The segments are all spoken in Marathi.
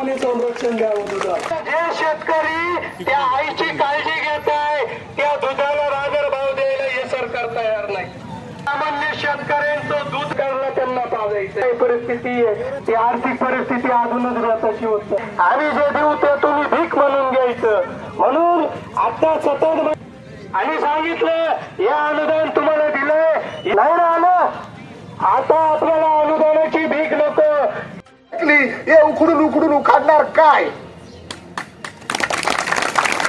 आणि संरक्षण द्यावं दुधाला. जे शेतकरी त्या आईची काळजी घेत आहे त्या दुधाला राजर भाव द्यायला हे सरकार तयार नाही. सामान्य शेतकऱ्यांचं दूध काढणं त्यांना पाजायचं ही परिस्थिती आहे. ती आर्थिक परिस्थिती अजूनच व्यासाची होत. आम्ही जे देऊ ते तुम्ही भीक म्हणून घ्यायचं. म्हणून आता सतत आणि सांगितलं हे अनुदान तुम्हाला दिलंय. नाही ना आलं आता आपल्याला हे उकडून उखडून उखाडणार काय?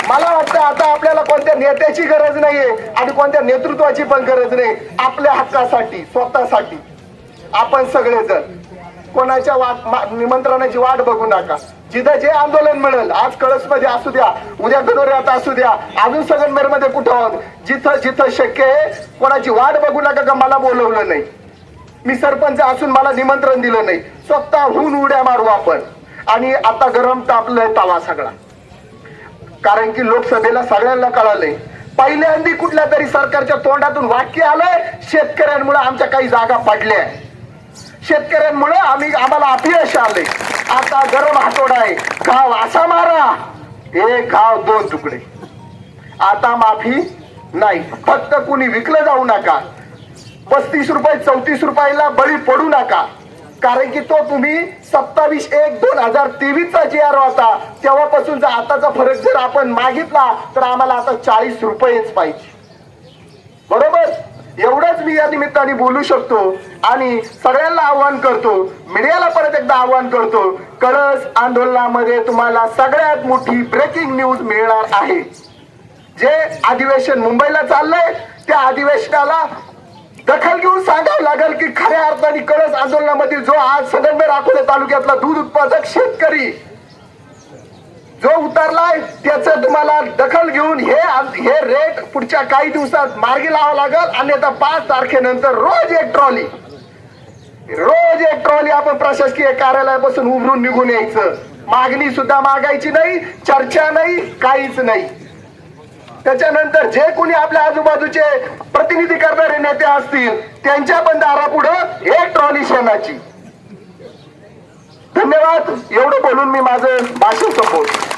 मला वाटतं आता आपल्याला कोणत्या नेत्याची गरज नाहीये आणि कोणत्या नेतृत्वाची पण गरज नाही. आपल्या हक्कासाठी स्वतःसाठी. आपण सगळेजण. कोणाच्या वाट निमंत्रणाची वाट बघू नका. जिथं जे आंदोलन मिळेल आज कळसमध्ये असू द्या उद्या गणोऱ्यात असू द्या अजून सगळेरमध्ये कुठं आहोत? जिथं जिथं शक्य आहे कोणाची वाट बघू नका का मला बोलवलं नाही? मी सरपंच असून मला निमंत्रण दिलं नाही. स्वतःहून उड्या मारू आपण. आणि आता गरम तापलंय तवा सगळा. कारण की लोकसभेला सगळ्यांना कळालंय. पहिल्यांदी कुठल्या तरी सरकारच्या तोंडातून वाक्य आलंय शेतकऱ्यांमुळे आमच्या काही जागा पडल्या. शेतकऱ्यांमुळे आम्ही आम्हाला अपयश आले आता गरम हातोडा आहे. गाव असा मारा. एक गाव दोन तुकडे. आता माफी नाही. फक्त कुणी विकलं जाऊ नका. पस्तीस रुपये चौतीस रुपयाला बळी पडू नका. कारण की तो तुम्ही सत्तावीस एक दोन हजार तेवीसचा जी आर होता. जर आताचा फरक जर आपण मागितला तर आम्हाला आता चाळीस रुपयेच पाहिजे. बरोबर? एवढंच मी या निमित्ताने बोलू शकतो आणि सगळ्यांना आव्हान करतो. मीडियाला परत एकदा आव्हान करतो. कळस आंदोलनामध्ये तुम्हाला सगळ्यात मोठी ब्रेकिंग न्यूज मिळणार आहे. जे अधिवेशन मुंबईला चाललंय त्या अधिवेशनाला दखल घेऊन सांगावं लागेल की खऱ्या अर्थाने कळस आंदोलनामध्ये जो आज संगमनेर अकोले तालुक्यातला दूध उत्पादक शेतकरी जो उतरलाय त्याचं तुम्हाला दखल घेऊन हे हे रेट पुढच्या काही दिवसात मार्गी लावावं लागेल. आणि आता पाच तारखेनंतर रोज एक ट्रॉली. रोज एक ट्रॉली आपण प्रशासकीय कार्यालयापासून उभरून निघून यायचं. मागणी सुद्धा मागायची नाही चर्चा नाही काहीच नाही. त्याच्यानंतर जे कोणी आपल्या आजूबाजूचे प्रतिनिधी करणारे नेते असतील त्यांच्या पण दारापुढं एक ट्रॉली शेणाची. धन्यवाद. एवढं बोलून मी माझं भाषण संपवतो.